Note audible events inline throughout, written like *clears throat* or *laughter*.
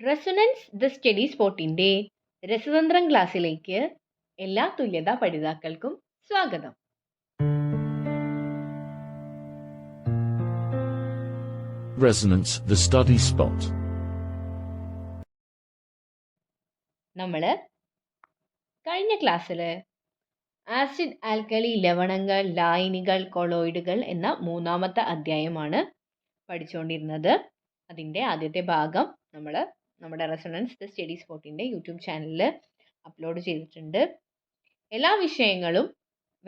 Resonance the study സ്പോട്ടിന്റെ രസതന്ത്രം ക്ലാസ്സിലേക്ക് എല്ലാ തുല്യതാ പഠിതാക്കൾക്കും സ്വാഗതം. Resonance, the study spot. നമ്മൾ കഴിഞ്ഞ ക്ലാസ്സിൽ ആസിഡ് ആൽക്കലി ലവണങ്ങൾ ലായനികൾ കൊളോയിഡുകൾ എന്ന മൂന്നാമത്തെ അധ്യായമാണ് പഠിച്ചുകൊണ്ടിരുന്നത് അതിന്റെ ആദ്യത്തെ ഭാഗം നമ്മൾ നമ്മുടെ റെസണൻസ് ദ സ്റ്റഡി സ്പോട്ടിന്റെ യൂട്യൂബ് ചാനലിൽ അപ്ലോഡ് ചെയ്തിട്ടുണ്ട്. എല്ലാ വിഷയങ്ങളും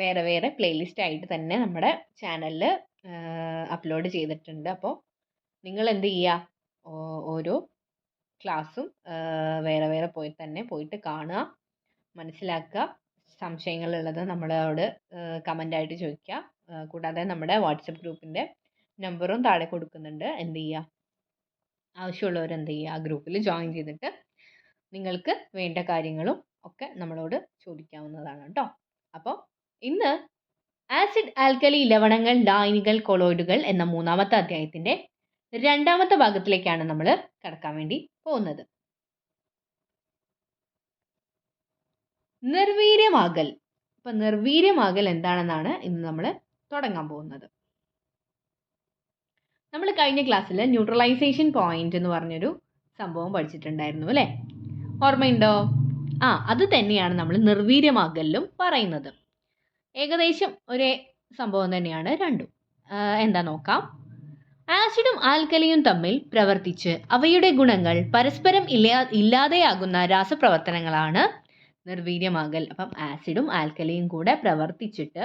വേറെ വേറെ പ്ലേലിസ്റ്റ് ആയിട്ട് തന്നെ നമ്മുടെ ചാനലിൽ അപ്ലോഡ് ചെയ്തിട്ടുണ്ട്. അപ്പോൾ നിങ്ങൾ എന്ത് ചെയ്യുക ഓരോ ക്ലാസ്സും വേറെ വേറെ പോയി തന്നെ പോയിട്ട് കാണുക മനസ്സിലാക്കുക. സംശയങ്ങളുള്ളത് നമ്മളോട് കമന്റായിട്ട് ചോദിക്കുക. കൂടാതെ നമ്മുടെ വാട്സപ്പ് ഗ്രൂപ്പിന്റെ നമ്പറും താഴെ കൊടുക്കുന്നുണ്ട്. എന്ത് ചെയ്യുക ആവശ്യമുള്ളവർ എന്ത് ചെയ്യുക? ആ ഗ്രൂപ്പിൽ ജോയിൻ ചെയ്തിട്ട് നിങ്ങൾക്ക് വേണ്ട കാര്യങ്ങളും ഒക്കെ നമ്മളോട് ചോദിക്കാവുന്നതാണ് കേട്ടോ. അപ്പോൾ ഇന്ന് ആസിഡ് ആൽക്കലി ലവണങ്ങൾ ലായനികൾ കൊളോയിഡുകൾ എന്ന മൂന്നാമത്തെ അധ്യായത്തിന്റെ രണ്ടാമത്തെ ഭാഗത്തിലേക്കാണ് നമ്മൾ കടക്കാൻ വേണ്ടി പോകുന്നത്. നിർവീര്യമാകൽ. ഇപ്പം നിർവീര്യമാകൽ എന്താണെന്നാണ് ഇന്ന് നമ്മൾ തുടങ്ങാൻ പോകുന്നത്. നമ്മൾ കഴിഞ്ഞ ക്ലാസ്സിൽ ന്യൂട്രലൈസേഷൻ പോയിന്റ് എന്ന് പറഞ്ഞൊരു സംഭവം പഠിച്ചിട്ടുണ്ടായിരുന്നു അല്ലേ? ഓർമ്മയുണ്ടോ? ആ അത് തന്നെയാണ് നമ്മൾ നിർവീര്യമാകലിലും പറയുന്നത്. ഏകദേശം ഒരേ സംഭവം തന്നെയാണ് രണ്ടും. എന്താ നോക്കാം. ആസിഡും ആൽക്കലിയും തമ്മിൽ പ്രവർത്തിച്ച് അവയുടെ ഗുണങ്ങൾ പരസ്പരം ഇല്ലാ ഇല്ലാതെയാകുന്ന രാസപ്രവർത്തനങ്ങളാണ് നിർവീര്യമാകൽ. അപ്പം ആസിഡും ആൽക്കലിയും കൂടെ പ്രവർത്തിച്ചിട്ട്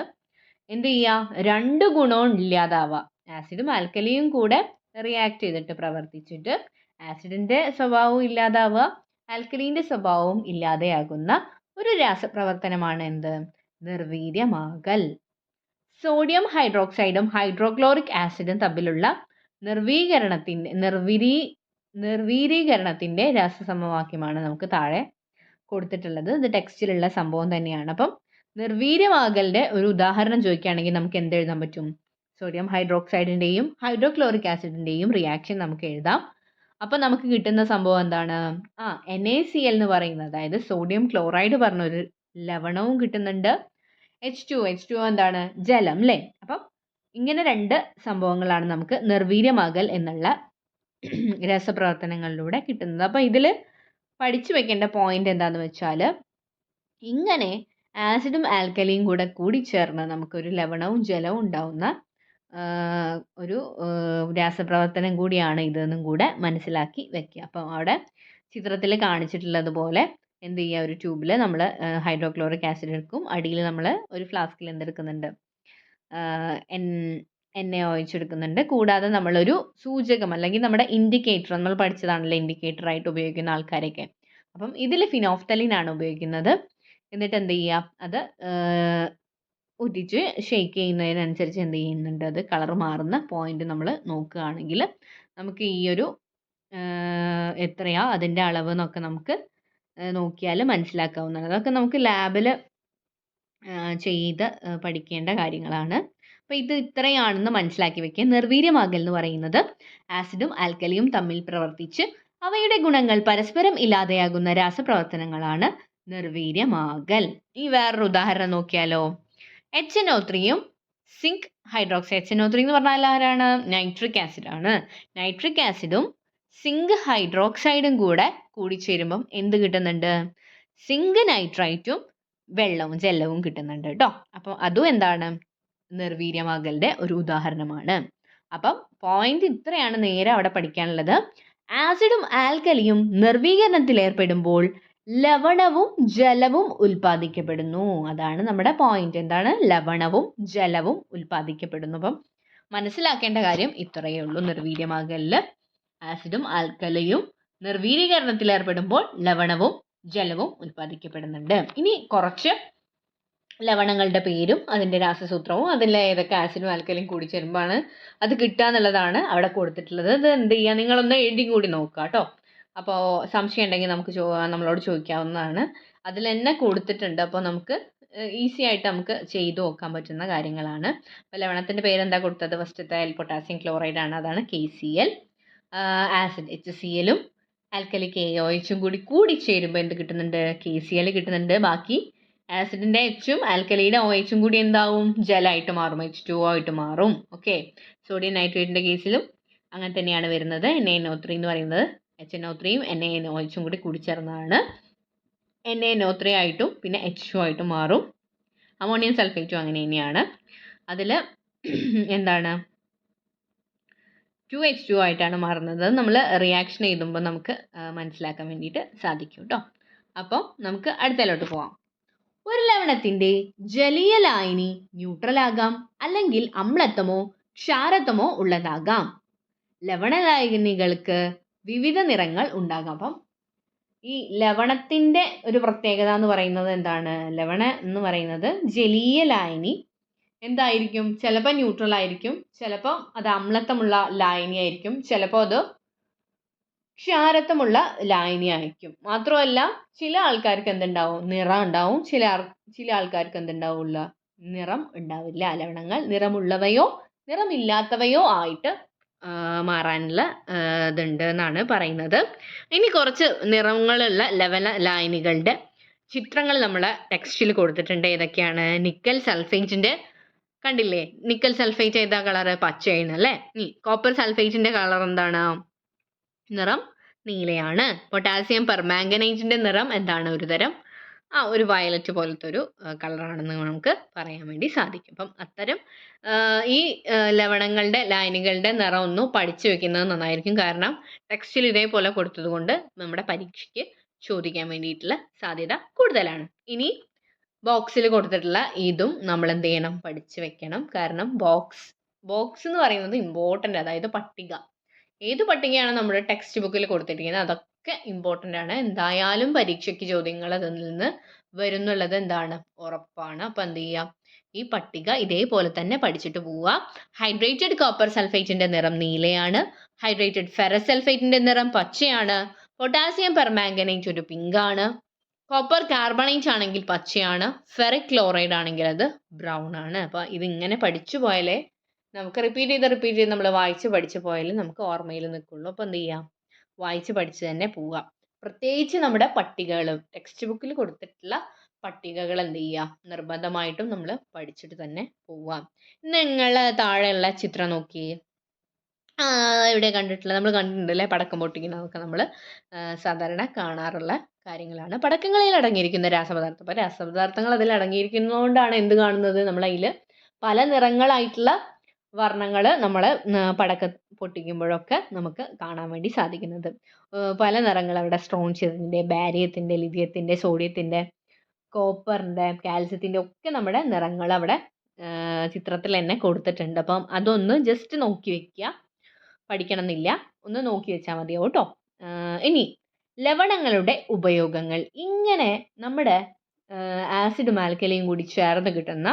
എന്ത് ചെയ്യുക രണ്ട് ഗുണവും ഇല്ലാതാവുക ആസിഡും ആൽക്കലിയും കൂടെ റിയാക്ട് ചെയ്തിട്ട് പ്രവർത്തിച്ചിട്ട് ആസിഡിന്റെ സ്വഭാവവും ഇല്ലാതാവുക ആൽക്കലീന്റെ സ്വഭാവവും ഇല്ലാതെയാകുന്ന ഒരു രാസപ്രവർത്തനമാണ് എന്ത്? നിർവീര്യമാകൽ. സോഡിയം ഹൈഡ്രോക്സൈഡും ഹൈഡ്രോക്ലോറിക് ആസിഡും തമ്മിലുള്ള നിർവീകരണത്തിന്റെ നിർവിരീ നിർവീരീകരണത്തിന്റെ രാസസമവാക്യമാണ് നമുക്ക് താഴെ കൊടുത്തിട്ടുള്ളത്. ഇത് ടെക്സ്റ്റിലുള്ള സംഭവം തന്നെയാണ്. അപ്പം നിർവീര്യമാകലിന്റെ ഒരു ഉദാഹരണം ചോദിക്കുകയാണെങ്കിൽ നമുക്ക് എന്ത് എഴുതാൻ പറ്റും? സോഡിയം ഹൈഡ്രോക്സൈഡിന്റെയും ഹൈഡ്രോക്ലോറിക് ആസിഡിന്റെയും റിയാക്ഷൻ നമുക്ക് എഴുതാം. അപ്പോൾ നമുക്ക് കിട്ടുന്ന സംഭവം എന്താണ്? ആ എൻ എ സി എൽ എന്ന് പറയുന്നത് അതായത് സോഡിയം ക്ലോറൈഡ് പറഞ്ഞൊരു ലവണവും കിട്ടുന്നുണ്ട്. എച്ച് ടു എച്ച് ടു എന്താണ്? ജലം അല്ലേ അപ്പം ഇങ്ങനെ രണ്ട് സംഭവങ്ങളാണ് നമുക്ക് നിർവീര്യമാകൽ എന്നുള്ള *clears throat* രസപ്രവർത്തനങ്ങളിലൂടെ കിട്ടുന്നത്. അപ്പോൾ ഇതിൽ പഠിച്ചു വെക്കേണ്ട പോയിന്റ് എന്താന്ന് വെച്ചാൽ ഇങ്ങനെ ആസിഡും ആൽക്കലിയും കൂടെ കൂടി ചേർന്ന് നമുക്കൊരു ലവണവും ജലവും ഉണ്ടാവുന്ന ഒരു രാസപ്രവർത്തനം കൂടിയാണ് ഇതെന്നും കൂടെ മനസ്സിലാക്കി വെക്കുക. അപ്പം അവിടെ ചിത്രത്തിൽ കാണിച്ചിട്ടുള്ളതുപോലെ എന്ത് ചെയ്യുക ഒരു ട്യൂബിൽ നമ്മൾ ഹൈഡ്രോക്ലോറിക് ആസിഡ് എടുക്കും. അടിയിൽ നമ്മൾ ഒരു ഫ്ലാസ്കിൽ എന്തെടുക്കുന്നുണ്ട്? എൻ എണ്ണ ഒഴിച്ചെടുക്കുന്നുണ്ട് കൂടാതെ നമ്മളൊരു സൂചകം അല്ലെങ്കിൽ നമ്മുടെ ഇൻഡിക്കേറ്റർ നമ്മൾ പഠിച്ചതാണല്ലോ ഇൻഡിക്കേറ്റർ ആയിട്ട് ഉപയോഗിക്കുന്ന ആൾക്കാരൊക്കെ അപ്പം ഇതിൽ ഫിനോഫ്തലിൻ ആണ് ഉപയോഗിക്കുന്നത്. എന്നിട്ട് എന്ത് ചെയ്യുക? അത് ആഹ്, ഉറ്റിച്ച് ഷെയ്ക്ക് ചെയ്യുന്നതിനനുസരിച്ച് എന്ത് ചെയ്യുന്നുണ്ട്? അത് കളർ മാറുന്ന പോയിന്റ് നമ്മൾ നോക്കുകയാണെങ്കിൽ നമുക്ക് ഈ ഒരു എത്രയാ അതിന്റെ അളവ് എന്നൊക്കെ നമുക്ക് നോക്കിയാൽ മനസ്സിലാക്കാവുന്നതാണ്. അതൊക്കെ നമുക്ക് ലാബിൽ ചെയ്ത് പഠിക്കേണ്ട കാര്യങ്ങളാണ്. അപ്പോൾ ഇത് ഇത്രയാണെന്ന് മനസ്സിലാക്കി വെക്കുക. നിർവീര്യമാകൽ എന്ന് പറയുന്നത് ആസിഡും ആൽക്കലിയും തമ്മിൽ പ്രവർത്തിച്ച് അവയുടെ ഗുണങ്ങൾ പരസ്പരം ഇല്ലാതെയാകുന്ന രാസപ്രവർത്തനങ്ങളാണ് നിർവീര്യമാകൽ. ഈ വേറൊരു ഉദാഹരണം നോക്കിയാലോ? എച്ച് എൻ ഒ ത്രീയും zinc hydroxide H N O three എന്ന് പറഞ്ഞാൽ ആരാണ്? നൈട്രിക് ആസിഡ് ആണ്. നൈട്രിക് ആസിഡും സിങ്ക് ഹൈഡ്രോക്സൈഡും കൂടെ കൂടിച്ചേരുമ്പം എന്ത് കിട്ടുന്നുണ്ട്? സിങ്ക് നൈട്രൈറ്റും വെള്ളവും ജലവും കിട്ടുന്നുണ്ട് കേട്ടോ അപ്പോൾ അതും എന്താണ്? നിർവീര്യമാകലിന്റെ ഒരു ഉദാഹരണമാണ്. അപ്പം പോയിന്റ് ഇത്രയാണ് നേരെ അവിടെ പഠിക്കാനുള്ളത്. ആസിഡും ആൽക്കലിയും നിർവീകരണത്തിൽ ഏർപ്പെടുമ്പോൾ ലവണവും ജലവും ഉൽപ്പാദിക്കപ്പെടുന്നു. അതാണ് നമ്മുടെ പോയിന്റ് എന്താണ്? ലവണവും ജലവും ഉൽപ്പാദിക്കപ്പെടുന്നു. അപ്പം മനസ്സിലാക്കേണ്ട കാര്യം ഇത്രയേ ഉള്ളൂ. നിർവീര്യമാകലിൽ ആസിഡും ആൽക്കലയും നിർവീര്യീകരണത്തിൽ ഏർപ്പെടുമ്പോൾ ലവണവും ജലവും ഉൽപ്പാദിക്കപ്പെടുന്നുണ്ട്. ഇനി കുറച്ച് ലവണങ്ങളുടെ പേരും അതിന്റെ രാസസൂത്രവും അതിൽ ഏതൊക്കെ ആസിഡും ആൽക്കലിയും കൂടി ചേരുമ്പോഴാണ് അത് കിട്ടുക എന്നുള്ളതാണ് അവിടെ കൊടുത്തിട്ടുള്ളത്. ഇത് എന്ത് ചെയ്യുക? നിങ്ങളൊന്ന് എഴുതി കൂടി നോക്കുക കേട്ടോ. അപ്പോൾ സംശയം ഉണ്ടെങ്കിൽ നമുക്ക് നമ്മളോട് ചോദിക്കാവുന്നതാണ്. അതിൽ തന്നെ കൊടുത്തിട്ടുണ്ട്. അപ്പോൾ നമുക്ക് ഈസി ആയിട്ട് നമുക്ക് ചെയ്തു നോക്കാൻ പറ്റുന്ന കാര്യങ്ങളാണ്. അപ്പോൾ ലവണത്തിന്റെ പേരെന്താ കൊടുത്തത്? ഫസ്റ്റത്തെ പൊട്ടാസ്യം ക്ലോറൈഡ് ആണ്. അതാണ് K C L acid H C എല്ലും ആൽക്കലി കെ ഒ എച്ചും കൂടി കൂടി ചേരുമ്പോൾ എന്ത് കിട്ടുന്നുണ്ട്? കെ സി എൽ കിട്ടുന്നുണ്ട്. ബാക്കി ആസിഡിന്റെ എച്ചും ആൽക്കലിയുടെ ഒ എച്ചും കൂടി എന്താവും? ജലമായിട്ട് മാറും. എച്ച് ടു ഒ ആയിട്ട് മാറും. ഓക്കെ സോഡിയം നൈട്രേറ്റിന്റെ കേസിലും അങ്ങനെ തന്നെയാണ് വരുന്നത്. എൻ എൻ ഒ ത്രീ എന്ന് പറയുന്നത്. എച്ച് എൻ ഒ ത്രീയും എൻ എ എൻ ഒ എച്ചും കൂടി കൂടിച്ചേർന്നതാണ്. എൻ എൻ ഒ ത്രീ ആയിട്ടും പിന്നെ എച്ച് ഒ ആയിട്ടും മാറും. അമോണിയം സൾഫേറ്റും അങ്ങനെ തന്നെയാണ്. അതിൽ *clears throat* എന്താണ്? ടു എച്ച് ടു ആയിട്ടാണ് മാറുന്നത്. നമ്മൾ റിയാക്ഷൻ എഴുതുമ്പോൾ നമുക്ക് മനസ്സിലാക്കാൻ വേണ്ടിയിട്ട് സാധിക്കും കേട്ടോ അപ്പോൾ നമുക്ക് അടുത്തതിലോട്ട് പോവാം. ഒരു ലവണത്തിന്റെ ജലീയ ലായനി ന്യൂട്രൽ ആകാം അല്ലെങ്കിൽ അമ്ലത്വമോ ക്ഷാരത്വമോ ഉള്ളതാകാം. ലവണലായനികൾക്ക് വിവിധ നിറങ്ങൾ ഉണ്ടാകാം. അപ്പം ഈ ലവണത്തിന്റെ ഒരു പ്രത്യേകത എന്ന് പറയുന്നത് എന്താണ്? ലവണ എന്ന് പറയുന്നത് ജലീയ ലായനി. എന്തായിരിക്കും? ചിലപ്പോൾ ന്യൂട്രൽ ആയിരിക്കും. ചിലപ്പോൾ അത് അമ്ലത്വമുള്ള ലായനി ആയിരിക്കും. ചിലപ്പോൾ അത് ക്ഷാരത്വമുള്ള ലായനി ആയിരിക്കും. മാത്രമല്ല ചില ആൾക്കാർക്ക് എന്തുണ്ടാവും? നിറം ഉണ്ടാവും. ചില ചില ആൾക്കാർക്ക് എന്തുണ്ടാവില്ല? നിറം ഉണ്ടാവില്ല. ലവണങ്ങൾ നിറമുള്ളവയോ നിറമില്ലാത്തവയോ ആയിട്ട് മാറാനുള്ള ഇതുണ്ട് എന്നാണ് പറയുന്നത്. ഇനി കുറച്ച് നിറങ്ങളുള്ള ലെവൽ ലായനികളുടെ ചിത്രങ്ങൾ നമ്മുടെ ടെക്സ്റ്റിൽ കൊടുത്തിട്ടുണ്ട്. ഏതൊക്കെയാണ്? നിക്കൽ സൾഫേറ്റിന്റെ കണ്ടില്ലേ? നിക്കൽ സൾഫേറ്റ് ഏതാ കളറ് പച്ചയാണ് അല്ലേ? കോപ്പർ സൾഫേറ്റിന്റെ കളർ എന്താണ്? നിറം നീലയാണ്. പൊട്ടാസ്യം പെർമാംഗനേറ്റിന്റെ നിറം എന്താണ് ഒരു തരം ആ ഒരു വയലറ്റ് പോലത്തെ ഒരു കളറാണെന്ന് നമുക്ക് പറയാൻ വേണ്ടി സാധിക്കും. അപ്പം അത്തരം ഈ ലവണങ്ങളുടെ ലൈനുകളുടെ നിറം ഒന്ന് പഠിച്ചു വെക്കുന്നത് നന്നായിരിക്കും. കാരണം ടെക്സ്റ്റിൽ ഇതേപോലെ കൊടുത്തതുകൊണ്ട് നമ്മുടെ പരീക്ഷയ്ക്ക് ചോദിക്കാൻ വേണ്ടിയിട്ടുള്ള സാധ്യത കൂടുതലാണ്. ഇനി ബോക്സിൽ കൊടുത്തിട്ടുള്ള ഇതും നമ്മൾ എന്ത് ചെയ്യണം? പഠിച്ചു വെക്കണം. കാരണം ബോക്സ് ബോക്സ് എന്ന് പറയുന്നത് ഇമ്പോർട്ടന്റ് അതായത് പട്ടിക. ഏത് പട്ടികയാണ് നമ്മുടെ ടെക്സ്റ്റ് ബുക്കിൽ കൊടുത്തിരിക്കുന്നത്? അതൊക്കെ ഇമ്പോർട്ടന്റ് ആണ്. എന്തായാലും പരീക്ഷയ്ക്ക് ചോദ്യങ്ങൾ അതിൽ നിന്ന് വരുന്നുള്ളത് എന്താണ്? ഉറപ്പാണ്. അപ്പം എന്ത് ചെയ്യുക ഈ പട്ടിക ഇതേപോലെ തന്നെ പഠിച്ചിട്ട് പോവുക. ഹൈഡ്രേറ്റഡ് കോപ്പർ സൾഫേറ്റിന്റെ നിറം നീലയാണ്. ഹൈഡ്രേറ്റഡ് ഫെറസ് സൾഫേറ്റിന്റെ നിറം പച്ചയാണ്. പൊട്ടാസ്യം പെർമാംഗനേറ്റ് ഒരു പിങ്കാണ് കോപ്പർ കാർബണേറ്റ് ആണെങ്കിൽ പച്ചയാണ്. ഫെറിക് ക്ലോറൈഡ് ആണെങ്കിൽ അത് ബ്രൗൺ ആണ്. അപ്പോൾ ഇതിങ്ങനെ പഠിച്ചു പോയാലേ നമുക്ക് റിപ്പീറ്റ് ചെയ്ത് റിപ്പീറ്റ് ചെയ്ത് നമ്മൾ വായിച്ച് പഠിച്ചു പോയാലും നമുക്ക് ഓർമ്മയിൽ നിൽക്കുള്ളൂ അപ്പോൾ എന്ത് ചെയ്യാം? വായിച്ച് പഠിച്ച് തന്നെ പോവാം. പ്രത്യേകിച്ച് നമ്മുടെ പട്ടികകൾ ടെക്സ്റ്റ് ബുക്കിൽ കൊടുത്തിട്ടുള്ള പട്ടികകൾ എന്ത് ചെയ്യുക നിർബന്ധമായിട്ടും നമ്മൾ പഠിച്ചിട്ട് തന്നെ പോവാം. നിങ്ങൾ താഴെയുള്ള ചിത്രം നോക്കിയേ ഇവിടെ കണ്ടിട്ടുള്ള നമ്മൾ കണ്ടിട്ടുണ്ടല്ലേ? പടക്കം പൊട്ടിക്കുന്നതൊക്കെ നമ്മൾ സാധാരണ കാണാറുള്ള കാര്യങ്ങളാണ്. പടക്കങ്ങളിൽ അടങ്ങിയിരിക്കുന്ന രാസപദാർത്ഥം. അപ്പോൾ രാസപദാർത്ഥങ്ങൾ അതിൽ അടങ്ങിയിരിക്കുന്നതുകൊണ്ടാണ് എന്ത് കാണുന്നത്? നമ്മൾ അതിൽ പല നിറങ്ങളായിട്ടുള്ള വർണങ്ങൾ നമ്മൾ പടക്ക പൊട്ടിക്കുമ്പോഴൊക്കെ നമുക്ക് കാണാൻ വേണ്ടി സാധിക്കുന്നത്. പല നിറങ്ങൾ അവിടെ സ്ട്രോൺഷ്യത്തിന്റെ ബാരിയത്തിന്റെ ലിഥിയത്തിന്റെ സോഡിയത്തിന്റെ കോപ്പറിന്റെ കാൽസ്യത്തിന്റെ ഒക്കെ നമ്മുടെ നിറങ്ങൾ അവിടെ ചിത്രത്തിൽ തന്നെ കൊടുത്തിട്ടുണ്ട്. അപ്പം അതൊന്ന് ജസ്റ്റ് നോക്കി വെക്കുക പഠിക്കണം എന്നില്ല ഒന്ന് നോക്കി വെച്ചാൽ മതിയാവും കേട്ടോ ഇനി ലവണങ്ങളുടെ ഉപയോഗങ്ങൾ. ഇങ്ങനെ നമ്മുടെ ആസിഡും ആൽക്കലിയും കൂടി ചേർന്ന് കിട്ടുന്ന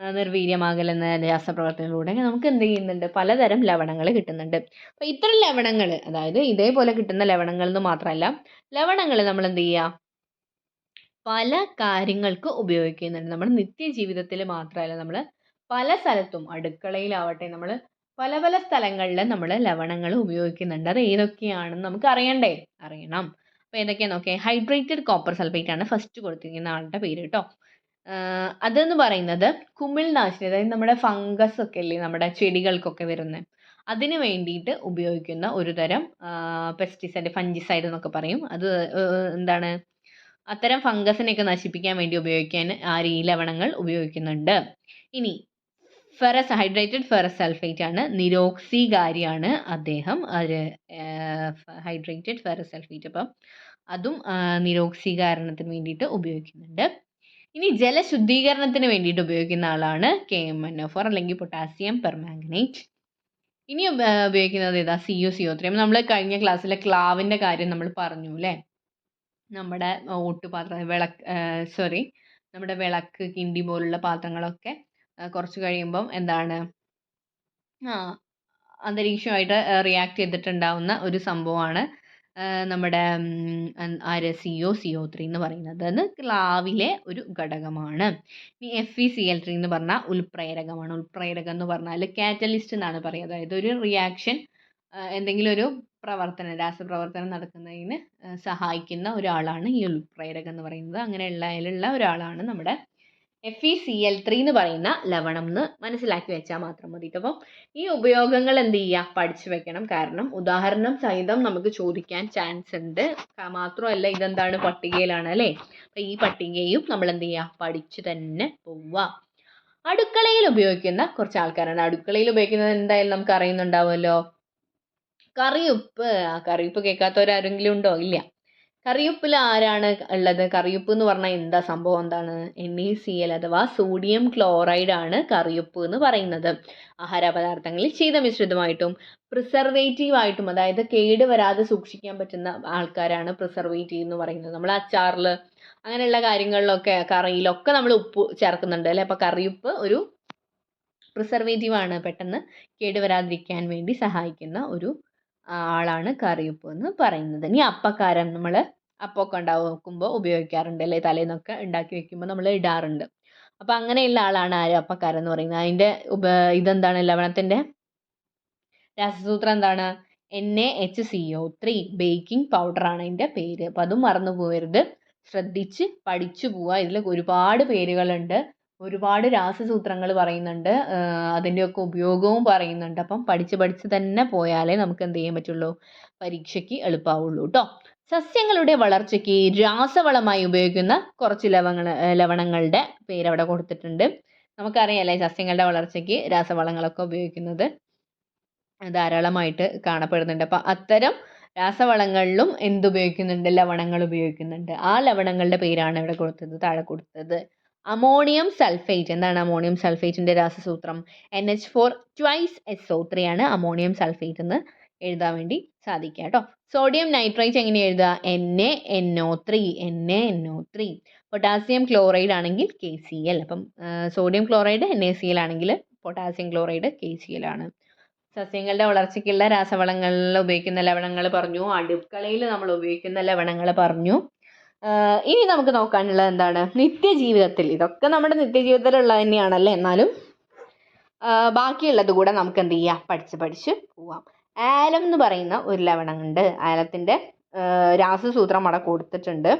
നിർവീര്യമാകൽ എന്ന രാസപ്രവർത്തനത്തിലൂടെ നമുക്ക് എന്ത് ചെയ്യുന്നുണ്ട്? പലതരം ലവണങ്ങൾ കിട്ടുന്നുണ്ട്. അപ്പോൾ ഇത്തരം ലവണങ്ങൾ അതായത് ഇതേപോലെ കിട്ടുന്ന ലവണങ്ങൾ എന്ന് മാത്രമല്ല ലവണങ്ങൾ നമ്മൾ എന്ത് ചെയ്യുക പല കാര്യങ്ങൾക്ക് ഉപയോഗിക്കുന്നുണ്ട്. നമ്മുടെ നിത്യജീവിതത്തിൽ മാത്രമല്ല നമ്മൾ പല സ്ഥലത്തും അടുക്കളയിലാവട്ടെ നമ്മൾ പല പല സ്ഥലങ്ങളിൽ നമ്മൾ ലവണങ്ങൾ ഉപയോഗിക്കുന്നുണ്ട്. അത് ഏതൊക്കെയാണെന്ന് നമുക്ക് അറിയണ്ടേ? അറിയണം. അപ്പോൾ ഏതൊക്കെയാണെന്ന് നോക്കിയേ? ഹൈഡ്രേറ്റഡ് കോപ്പർ സൾഫേറ്റ് ആണ് ഫസ്റ്റ് കൊടുത്തിരിക്കുന്ന ആളുടെ പേര് കേട്ടോ. അതെന്ന് പറയുന്നത് കുമിൾനാശിനി അതായത് നമ്മുടെ ഫംഗസ് ഒക്കെ ഇല്ലേ നമ്മുടെ ചെടികൾക്കൊക്കെ വരുന്നത് അതിന് വേണ്ടിയിട്ട് ഉപയോഗിക്കുന്ന ഒരു തരം പെസ്റ്റിസൈഡ് ഫംഗിസൈഡ് എന്നൊക്കെ പറയും. അത് എന്താണ് അത്തരം ഫംഗസിനെയൊക്കെ നശിപ്പിക്കാൻ വേണ്ടി ഉപയോഗിക്കാൻ ആര് ഈ ലവണങ്ങൾ ഉപയോഗിക്കുന്നുണ്ട്. ഇനി ഫെറസ് ഹൈഡ്രേറ്റഡ് ഫെറസ് സൾഫേറ്റ് ആണ് നിരോക്സികാരിയാണ് അദ്ദേഹം. അത് ഹൈഡ്രേറ്റഡ് ഫെറസ് സൾഫേറ്റ് അപ്പം അതും നിരോക്സീകരണത്തിന് വേണ്ടിയിട്ട് ഉപയോഗിക്കുന്നുണ്ട്. ഇനി ജലശുദ്ധീകരണത്തിന് വേണ്ടിയിട്ട് ഉപയോഗിക്കുന്ന ആളാണ് കെ എം എൻ ഫോർ അല്ലെങ്കിൽ പൊട്ടാസ്യം പെർമാംഗനേറ്റ് ഇനി ഉപയോഗിക്കുന്നത് ഏതാ? C U C O three നമ്മൾ കഴിഞ്ഞ ക്ലാസ്സിലെ ക്ലാവിന്റെ കാര്യം നമ്മൾ പറഞ്ഞു അല്ലേ? നമ്മുടെ ഓട്ടുപാത്ര വിളക്ക് സോറി നമ്മുടെ വിളക്ക് കിണ്ടി പോലുള്ള പാത്രങ്ങളൊക്കെ കുറച്ച് കഴിയുമ്പം എന്താണ് ആ അന്തരീക്ഷമായിട്ട് റിയാക്ട് ചെയ്തിട്ടുണ്ടാവുന്ന ഒരു സംഭവമാണ് നമ്മുടെ ആര് C O C O three എന്ന് പറയുന്നത് ക്ലാവിലെ ഒരു ഘടകമാണ്. ഇനി F E C L three എന്ന് പറഞ്ഞാൽ ഉൽപ്രേരകമാണ്. ഉൽപ്രേരകം എന്ന് പറഞ്ഞാൽ കാറ്റലിസ്റ്റ് എന്നാണ് പറയുക. അതായത് ഒരു റിയാക്ഷൻ എന്തെങ്കിലും ഒരു പ്രവർത്തനം രാസപ്രവർത്തനം നടക്കുന്നതിന് സഹായിക്കുന്ന ഒരാളാണ് ഈ ഉൽപ്രേരകം എന്ന് പറയുന്നത്. അങ്ങനെയുള്ള ഒരാളാണ് നമ്മുടെ F E C L three എന്ന് പറയുന്ന ലവണം എന്ന് മനസ്സിലാക്കി വെച്ചാൽ മാത്രം മതി. അപ്പം ഈ ഉപയോഗങ്ങൾ എന്ത് ചെയ്യുക പഠിച്ചു വെക്കണം. കാരണം ഉദാഹരണം സഹിതം നമുക്ക് ചോദിക്കാൻ ചാൻസ് ഉണ്ട്. മാത്രമല്ല ഇതെന്താണ്? പട്ടികയിലാണ് അല്ലേ? അപ്പം ഈ പട്ടികയും നമ്മൾ എന്ത് ചെയ്യുക പഠിച്ചു തന്നെ പോവുക അടുക്കളയിൽ ഉപയോഗിക്കുന്ന കുറച്ച് ആൾക്കാരാണ് അടുക്കളയിൽ ഉപയോഗിക്കുന്നത് എന്തായാലും നമുക്ക് അറിയുന്നുണ്ടാവുമല്ലോ. കറിയുപ്പ്. ആ കറിയുപ്പ് കേൾക്കാത്തവരാരെങ്കിലും ഉണ്ടോ? ഇല്ല. കറിയുപ്പിൽ ആരാണ് ഉള്ളത്? കറിയുപ്പ് എന്ന് പറഞ്ഞാൽ എന്താ സംഭവം? എന്താണ്? എൻ എ സി എൽ അഥവാ സോഡിയം ക്ലോറൈഡ് ആണ് കറിയുപ്പ് എന്ന് പറയുന്നത്. ആഹാരപദാർത്ഥങ്ങളിൽ ശീതമിശ്രിതമായിട്ടും പ്രിസർവേറ്റീവ് ആയിട്ടും അതായത് കേട് വരാതെ സൂക്ഷിക്കാൻ പറ്റുന്ന ആൾക്കാരാണ് പ്രിസർവേറ്റീവ് എന്ന് പറയുന്നത്. നമ്മൾ അച്ചാറിൽ അങ്ങനെയുള്ള കാര്യങ്ങളിലൊക്കെ കറിയിലൊക്കെ നമ്മൾ ഉപ്പ് ചേർക്കുന്നുണ്ട് അല്ലേ? അപ്പോൾ കറിയുപ്പ് ഒരു പ്രിസർവേറ്റീവ് ആണ് പെട്ടെന്ന് കേടുവരാതിരിക്കാൻ വേണ്ടി സഹായിക്കുന്ന ഒരു ആളാണ് കറിയുപ്പ് എന്ന് പറയുന്നത്. ഇനി അപ്പക്കാരം നമ്മൾ അപ്പമൊക്കെ ഉണ്ടാക്കുമ്പോൾ ഉപയോഗിക്കാറുണ്ട് അല്ലേ? തലേന്നൊക്കെ ഉണ്ടാക്കി വെക്കുമ്പോൾ നമ്മൾ ഇടാറുണ്ട്. അപ്പോൾ അങ്ങനെയുള്ള ആളാണ് ആര് അപ്പക്കാരം എന്ന് പറയുന്നത്. അതിന്റെ ഉപ ഇതെന്താണ്? ലവണത്തിന്റെ രാസസൂത്രം എന്താണ്? N A H C O three baking പൗഡറാണ് അതിന്റെ പേര്. അപ്പോൾ അതും മറന്നു പോകരുത് ശ്രദ്ധിച്ച് പഠിച്ചു പോവുക. ഇതിൽ ഒരുപാട് പേരുകളുണ്ട്. ഒരുപാട് രാസസൂത്രങ്ങൾ പറയുന്നുണ്ട്. അതിന്റെയൊക്കെ ഉപയോഗവും പറയുന്നുണ്ട്. അപ്പം പഠിച്ച് പഠിച്ച് തന്നെ പോയാലേ നമുക്ക് എന്ത് ചെയ്യാൻ പറ്റുള്ളൂ? പരീക്ഷയ്ക്ക് എളുപ്പമാവുള്ളൂ കേട്ടോ സസ്യങ്ങളുടെ വളർച്ചയ്ക്ക് രാസവളമായി ഉപയോഗിക്കുന്ന കുറച്ച് ലവങ്ങൾ ലവണങ്ങളുടെ പേര് അവിടെ കൊടുത്തിട്ടുണ്ട്. നമുക്കറിയാലേ സസ്യങ്ങളുടെ വളർച്ചയ്ക്ക് രാസവളങ്ങളൊക്കെ ഉപയോഗിക്കുന്നത് ധാരാളമായിട്ട് കാണപ്പെടുന്നുണ്ട്. അപ്പം അത്തരം രാസവളങ്ങളിലും എന്തുപയോഗിക്കുന്നുണ്ട്? ലവണങ്ങൾ ഉപയോഗിക്കുന്നുണ്ട്. ആ ലവണങ്ങളുടെ പേരാണ് ഇവിടെ കൊടുത്തത് താഴെ കൊടുത്തത്. Ammonium sulphate. എന്താണ് അമോണിയം സൾഫേറ്റിന്റെ രാസസൂത്രം? N H four twice S O three ആണ് അമോണിയം സൾഫേറ്റ് എന്ന് എഴുതാൻ വേണ്ടി സാധിക്കുക കേട്ടോ. സോഡിയം നൈട്രേറ്റ് എങ്ങനെ എഴുതുക? N A N O three N A N O three potassium chloride ആണെങ്കിൽ കെ സി എൽ അപ്പം sodium chloride N A C L ആണെങ്കിൽ potassium chloride K C L ആണ്. സസ്യങ്ങളുടെ വളർച്ചയ്ക്കുള്ള രാസവളങ്ങളിൽ ഉപയോഗിക്കുന്ന ലവണങ്ങൾ പറഞ്ഞു. അടുക്കളയിൽ നമ്മൾ ഉപയോഗിക്കുന്ന ലവണങ്ങൾ പറഞ്ഞു. ഇനി നമുക്ക് നോക്കാനുള്ളത് എന്താണ്? നിത്യജീവിതത്തിൽ. ഇതൊക്കെ നമ്മുടെ നിത്യജീവിതത്തിലുള്ളത് തന്നെയാണല്ലേ എന്നാലും. ബാക്കിയുള്ളത് കൂടെ നമുക്ക് എന്ത് ചെയ്യാം? പഠിച്ച് പഠിച്ച് പോവാം. ആലം എന്ന് പറയുന്ന ഒരു ലവണമുണ്ട്. ആലത്തിന്റെ രാസസൂത്രം അവിടെ കൊടുത്തിട്ടുണ്ട്.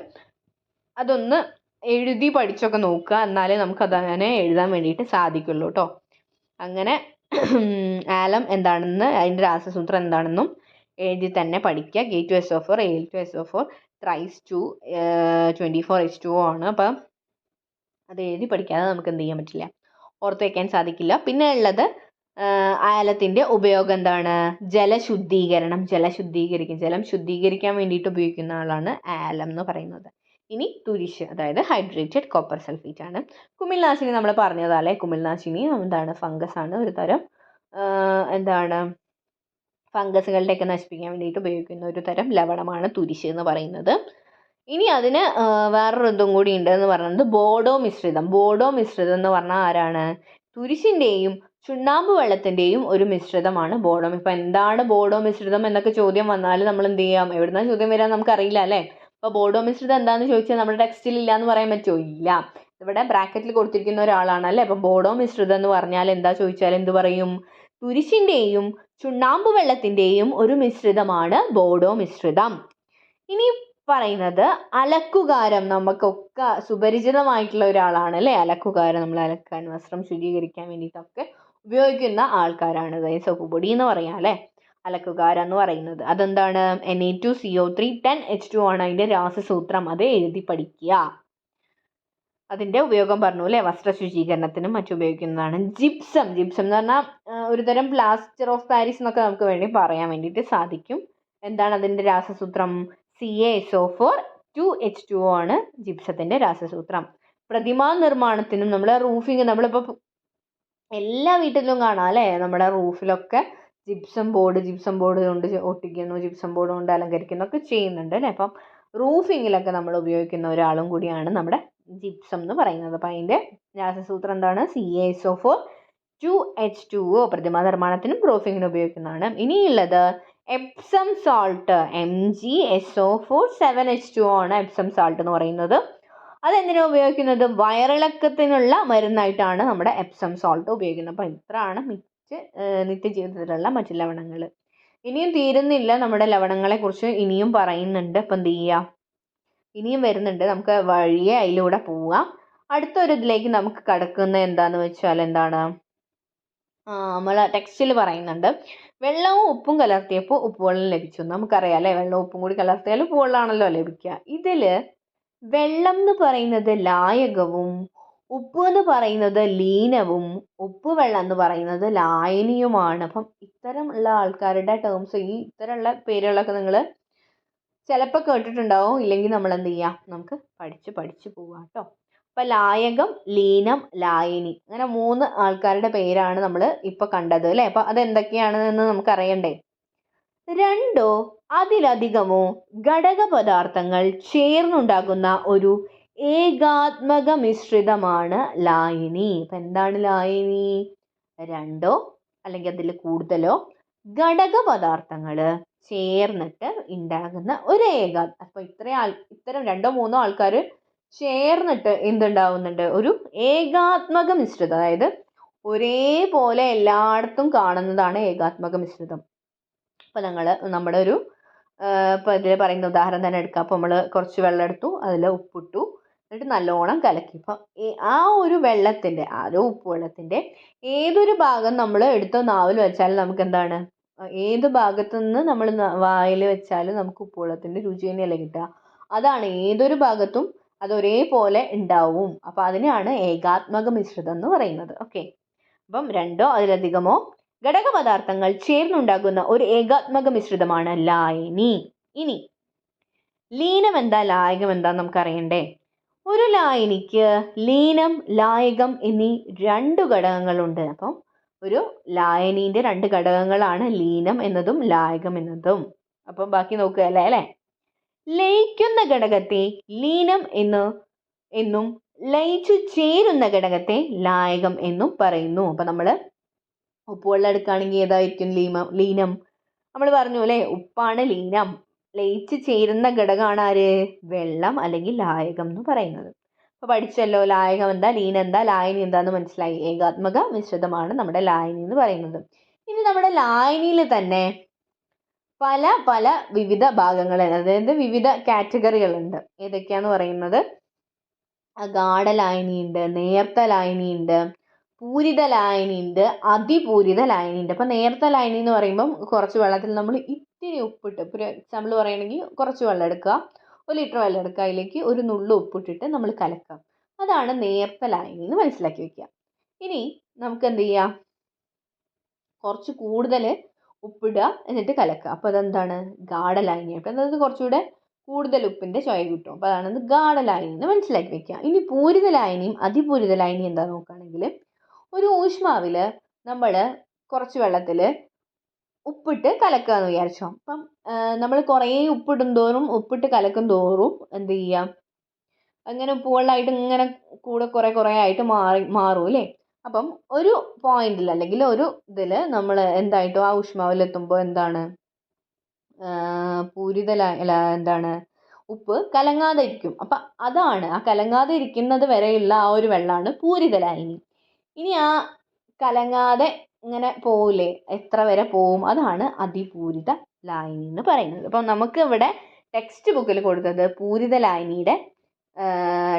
അതൊന്ന് എഴുതി പഠിച്ചൊക്കെ നോക്കുക. എന്നാലേ നമുക്ക് അതങ്ങനെ എഴുതാൻ വേണ്ടിയിട്ട് സാധിക്കുള്ളൂ കേട്ടോ അങ്ങനെ ആലം എന്താണെന്ന് അതിന്റെ രാസസൂത്രം എന്താണെന്നും എഴുതി തന്നെ പഠിക്കുക. Gate two S O four L two S four thrice two twenty four H two ആണ്. അപ്പം അത് എഴുതി പഠിക്കാതെ നമുക്ക് എന്ത് ചെയ്യാൻ പറ്റില്ല. ഓർത്ത് വയ്ക്കാൻ സാധിക്കില്ല. പിന്നെ ഉള്ളത് ആലത്തിന്റെ ഉപയോഗം എന്താണ്? ജലശുദ്ധീകരണം. ജലശുദ്ധീകരിക്കും. ജലം ശുദ്ധീകരിക്കാൻ വേണ്ടിയിട്ട് ഉപയോഗിക്കുന്ന ആളാണ് ആലം എന്ന് പറയുന്നത്. ഇനി തുരിശ് അതായത് ഹൈഡ്രേറ്റഡ് കോപ്പർ സൾഫേറ്റ് ആണ്. കുമിൽനാശിനി നമ്മൾ പറഞ്ഞതല്ലേ? കുമിൽനാശിനി എന്താണ്? ഫംഗസ് ആണ്. ഒരു തരം എന്താണ്? ഫംഗസുകളുടെയൊക്കെ നശിപ്പിക്കാൻ വേണ്ടിയിട്ട് ഉപയോഗിക്കുന്ന ഒരു തരം ലവണമാണ് തുരിശ് എന്ന് പറയുന്നത്. ഇനി അതിന് വേറൊരു ഇതും കൂടി ഉണ്ട് എന്ന് പറയുന്നത് ബോഡോ മിശ്രിതം ബോഡോ മിശ്രിതം എന്ന് പറഞ്ഞാൽ ആരാണ്? തുരിശിന്റെയും ചുണ്ണാമ്പ് വെള്ളത്തിന്റെയും ഒരു മിശ്രിതമാണ് ബോഡോ ഇപ്പം എന്താണ് ബോഡോ മിശ്രിതം എന്നൊക്കെ ചോദ്യം വന്നാൽ നമ്മൾ എന്ത് ചെയ്യാം? എവിടുന്നാണ് ചോദ്യം വരാൻ നമുക്കറിയില്ല അല്ലേ? അപ്പോൾ ബോഡോ മിശ്രിതം എന്താണെന്ന് ചോദിച്ചാൽ നമ്മുടെ ടെക്സ്റ്റിൽ ഇല്ല എന്ന് പറയാൻ പറ്റുമോ? ഇല്ല. ഇവിടെ ബ്രാക്കറ്റിൽ കൊടുത്തിരിക്കുന്ന ഒരാളാണ് അല്ലേ? അപ്പോൾ ബോഡോ മിശ്രിതം എന്ന് പറഞ്ഞാൽ എന്താ ചോദിച്ചാൽ എന്ത് പറയും? തുരിശിന്റെയും ചുണ്ണാമ്പ് വെള്ളത്തിന്റെയും ഒരു മിശ്രിതമാണ് ബോഡോ മിശ്രിതം ഇനി പറയുന്നത് അലക്കുകാരം നമുക്കൊക്കെ സുപരിചിതമായിട്ടുള്ള ഒരാളാണ് അല്ലേ അലക്കുകാരം നമ്മൾ അലക്കാൻ വസ്ത്രം ശുചീകരിക്കാൻ വേണ്ടിയിട്ടൊക്കെ ഉപയോഗിക്കുന്ന ആൾക്കാരാണ്. അതായത് സോപ്പ് എന്ന് പറയാം അല്ലേ? അലക്കുകാരം എന്ന് പറയുന്നത്. അതെന്താണ്? N A two C O three ten H two ആണ് അതിന്റെ രാസസൂത്രം. അത് എഴുതി പഠിക്കുക. അതിന്റെ ഉപയോഗം പറഞ്ഞു അല്ലേ? വസ്ത്ര ശുചീകരണത്തിനും മറ്റും ഉപയോഗിക്കുന്നതാണ്. ജിപ്സം ജിപ്സം എന്ന് പറഞ്ഞാൽ ഒരുതരം പ്ലാസ്റ്റർ ഓഫ് പാരീസ് എന്നൊക്കെ നമുക്ക് വേണ്ടി പറയാൻ വേണ്ടിയിട്ട് സാധിക്കും. എന്താണ് അതിന്റെ രാസസൂത്രം? C A S O four two H two O ആണ് ജിപ്സത്തിന്റെ രാസസൂത്രം. പ്രതിമാ നിർമ്മാണത്തിനും നമ്മൾ റൂഫിങ് നമ്മളിപ്പോൾ എല്ലാ വീട്ടിലും കാണാം അല്ലേ? നമ്മുടെ റൂഫിലൊക്കെ ജിപ്സം ബോർഡ് ജിപ്സം ബോർഡ് കൊണ്ട് ഒട്ടിക്കുന്നു ജിപ്സം ബോർഡ് കൊണ്ട് അലങ്കരിക്കുന്നു ഒക്കെ ചെയ്യുന്നുണ്ട് അല്ലേ? അപ്പം റൂഫിങ്ങിലൊക്കെ നമ്മൾ ഉപയോഗിക്കുന്ന ഒരാളും കൂടിയാണ് നമ്മുടെ ജിപ്സം എന്ന് പറയുന്നത്. അപ്പം അതിന്റെ രാസസൂത്രം എന്താണ്? C S O four two H two O പ്രതിമാ നിർമ്മാണത്തിനും പ്രൂഫിങ്ങിനും ഉപയോഗിക്കുന്നതാണ്. ഇനിയുള്ളത് Epsom salt M G S O four seven H two ആണ് എപ്സം സാൾട്ട് എന്ന് പറയുന്നത്. അതെന്തിനാണ് ഉപയോഗിക്കുന്നത്? വയറിളക്കത്തിനുള്ള മരുന്നായിട്ടാണ് നമ്മുടെ എപ്സം സോൾട്ട് ഉപയോഗിക്കുന്നത്. അപ്പോൾ ഇത്രയാണ് മിക്ക നിത്യജീവിതത്തിലുള്ള മറ്റു ലവണങ്ങൾ. ഇനിയും തീരുന്നില്ല. നമ്മുടെ ലവണങ്ങളെക്കുറിച്ച് ഇനിയും പറയുന്നുണ്ട്. അപ്പം എന്ത് ചെയ്യുക? ഇനിയും വരുന്നുണ്ട്. നമുക്ക് വഴിയെ അതിലൂടെ പോവാം. അടുത്തൊരു ഇതിലേക്ക് നമുക്ക് കടക്കുന്ന എന്താന്ന് വെച്ചാൽ എന്താണ്? നമ്മൾ ടെക്സ്റ്റിൽ പറയുന്നുണ്ട്. വെള്ളവും ഉപ്പും കലർത്തിയപ്പോൾ ഉപ്പുവെള്ളം ലഭിച്ചു. നമുക്കറിയാം അല്ലേ? വെള്ളവും ഉപ്പും കൂടി കലർത്തിയാൽ ഉപ്പുവെള്ളമാണല്ലോ ലഭിക്കുക. ഇതിൽ വെള്ളം എന്ന് പറയുന്നത് ലായകവും ഉപ്പ് എന്ന് പറയുന്നത് ലീനവും ഉപ്പ് വെള്ളം എന്ന് പറയുന്നത് ലായനിയുമാണ്. അപ്പം ഇത്തരമുള്ള ആൾക്കാരുടെ ടേംസ് ഈ ഇത്തരമുള്ള പേരുകളൊക്കെ നിങ്ങൾ ചിലപ്പോൾ കേട്ടിട്ടുണ്ടാവും. ഇല്ലെങ്കിൽ നമ്മൾ എന്ത് ചെയ്യുക നമുക്ക് പഠിച്ച് പഠിച്ച് പോവാം കേട്ടോ അപ്പം ലായകം ലീനം ലായനി. അങ്ങനെ മൂന്ന് ആൾക്കാരുടെ പേരാണ് നമ്മൾ ഇപ്പോൾ കണ്ടത് അല്ലേ? അപ്പം അതെന്തൊക്കെയാണെന്ന് നമുക്ക് അറിയണ്ടേ? രണ്ടോ അതിലധികമോ ഘടക പദാർത്ഥങ്ങൾ ചേർന്നുണ്ടാകുന്ന ഒരു ഏകാത്മക മിശ്രിതമാണ് ലായനി. ഇപ്പം എന്താണ് ലായനി? രണ്ടോ അല്ലെങ്കിൽ അതിൽ കൂടുതലോ ഘടക പദാർത്ഥങ്ങൾ ചേർന്നിട്ട് ഉണ്ടാകുന്ന ഒരു ഏകാ അപ്പോൾ ഇത്ര ആൾ ഇത്തരം രണ്ടോ മൂന്നോ ആൾക്കാർ ചേർന്നിട്ട് എന്തുണ്ടാവുന്നുണ്ട്? ഒരു ഏകാത്മക മിശ്രിതം. അതായത് ഒരേപോലെ എല്ലായിടത്തും കാണുന്നതാണ് ഏകാത്മക മിശ്രിതം. അപ്പോൾ ഞങ്ങൾ നമ്മുടെ ഒരു ഇപ്പോൾ ഇതിൽ പറയുന്ന ഉദാഹരണം തന്നെ എടുക്കാം. അപ്പോൾ നമ്മൾ കുറച്ച് വെള്ളം എടുത്തു അതിൽ ഉപ്പിട്ടു. എന്നിട്ട് നല്ലോണം കലക്കി. ഇപ്പോൾ ആ ഒരു വെള്ളത്തിന്റെ ആ ഒരു ഉപ്പ് വെള്ളത്തിന്റെ ഏതൊരു ഭാഗം നമ്മൾ എടുത്ത് നാവിൽ വെച്ചാൽ നമുക്ക് എന്താണ്? ഏത് ഭാഗത്തു നിന്ന് നമ്മൾ വായിൽ വെച്ചാലും നമുക്ക് ഉപ്പുവെള്ളത്തിന്റെ രുചി തന്നെയല്ലേ കിട്ടുക. അതാണ് ഏതൊരു ഭാഗത്തും അത് ഒരേപോലെ ഉണ്ടാവും. അപ്പോൾ അതിനെയാണ് ഏകാത്മക മിശ്രിതം എന്ന് പറയുന്നത്. ഓക്കെ. അപ്പം രണ്ടോ അതിലധികമോ ഘടക പദാർത്ഥങ്ങൾ ചേർന്നുണ്ടാകുന്ന ഒരു ഏകാത്മക മിശ്രിതമാണ് ലായനി ഇനി ലീനം എന്താ? ലായകം എന്താ നമുക്ക് അറിയണ്ടേ? ഒരു ലായനിക്ക് ലീനം ലായകം എന്നീ രണ്ട് ഘടകങ്ങളുണ്ട്. അപ്പം ഒരു ലായനീന്റെ രണ്ട് ഘടകങ്ങളാണ് ലീനം എന്നതും ലായകം എന്നതും. അപ്പം ബാക്കി നോക്കുക അല്ലേ അല്ലേ? ലയിക്കുന്ന ഘടകത്തെ ലീനം എന്ന് എന്നും ലയിച്ചു ചേരുന്ന ഘടകത്തെ ലായകം എന്നും പറയുന്നു. അപ്പം നമ്മൾ ഉപ്പുവെള്ളം എടുക്കുകയാണെങ്കിൽ ഏതായിരിക്കും ലീമ ലീനം? നമ്മൾ പറഞ്ഞു അല്ലേ ഉപ്പാണ് ലീനം. ലയിച്ചു ചേരുന്ന ഘടകമാണ് ആര്? വെള്ളം അല്ലെങ്കിൽ ലായകം എന്ന് പറയുന്നത്. അപ്പോൾ പഠിച്ചല്ലോ ലായകം എന്താ ലീൻ എന്താ ലായനി എന്താന്ന് മനസ്സിലായി. ഏകാത്മക മിശ്രിതമാണ് നമ്മുടെ ലായനി എന്ന് പറയുന്നത്. ഇനി നമ്മുടെ ലായനിയിൽ തന്നെ പല പല വിവിധ ഭാഗങ്ങൾ അതായത് വിവിധ കാറ്റഗറികളുണ്ട് ഏതൊക്കെയാന്ന് പറയുന്നത്? ഗാഢ ലായനിയുണ്ട് നേർത്ത ലായനിയുണ്ട് പൂരിത ലായനിയുണ്ട് അതിപൂരിത ലായനിയുണ്ട് അപ്പം നേർത്ത ലായനി എന്ന് പറയുമ്പം കുറച്ച് വെള്ളത്തിൽ നമ്മൾ ഇത്തിരി ഉപ്പിട്ട് ഒരു എക്സാമ്പിൾ പറയുകയാണെങ്കിൽ കുറച്ച് വെള്ളം എടുക്കുക. ഒരു ലിറ്റർ വെള്ളം എടുക്കുക. അതിലേക്ക് ഒരു നുള്ളു ഉപ്പിട്ടിട്ട് നമ്മൾ കലക്കാം. അതാണ് നേർത്ത ലായനി എന്ന് മനസ്സിലാക്കി വെക്കുക. ഇനി നമുക്ക് എന്ത് ചെയ്യാം? കുറച്ച് കൂടുതൽ ഉപ്പിടുക എന്നിട്ട് കലക്കുക. അപ്പോൾ അതെന്താണ്? ഗാഢ ലായനി അപ്പം അതായത് കുറച്ചുകൂടെ കൂടുതൽ ഉപ്പിന്റെ ചുവ കിട്ടും. അപ്പോൾ അതാണ് ഗാഢ ലായനി എന്ന് മനസ്സിലാക്കി വെക്കുക. ഇനി പൂരിത ലായനിയും അതിപൂരിത ലായനിയും എന്താ നോക്കുകയാണെങ്കിൽ ഒരു ഊഷ്മാവിൽ നമ്മൾ കുറച്ച് വെള്ളത്തിൽ ഉപ്പിട്ട് കലക്കുക എന്ന് വിചാരിച്ചോ. അപ്പം നമ്മൾ കുറേ ഉപ്പിടും തോറും ഉപ്പിട്ട് കലക്കും തോറും എന്ത് ചെയ്യാം? അങ്ങനെ ഉപ്പുവെള്ളമായിട്ട് ഇങ്ങനെ കൂടെ കുറേ കുറേ ആയിട്ട് മാറി മാറും അല്ലേ അപ്പം ഒരു പോയിന്റിൽ അല്ലെങ്കിൽ ഒരു ഇതിൽ നമ്മൾ എന്തായിട്ടോ ആ ഊഷ്മാവിലെത്തുമ്പോൾ എന്താണ്? പൂരിതല എന്താണ്? ഉപ്പ് കലങ്ങാതെ ഇരിക്കും അപ്പം അതാണ് ആ കലങ്ങാതെ ഇരിക്കുന്നത് വരെയുള്ള ആ ഒരു വെള്ളമാണ് പൂരിതലായിനി ഇനി ആ കലങ്ങാതെ ഇങ്ങനെ പോവില്ലേ എത്ര വരെ പോവും? അതാണ് അതിപൂരിത ലായനി എന്ന് പറയുന്നത്. അപ്പം നമുക്ക് ഇവിടെ ടെക്സ്റ്റ് ബുക്കിൽ കൊടുത്തത് പൂരിത ലായനിയുടെ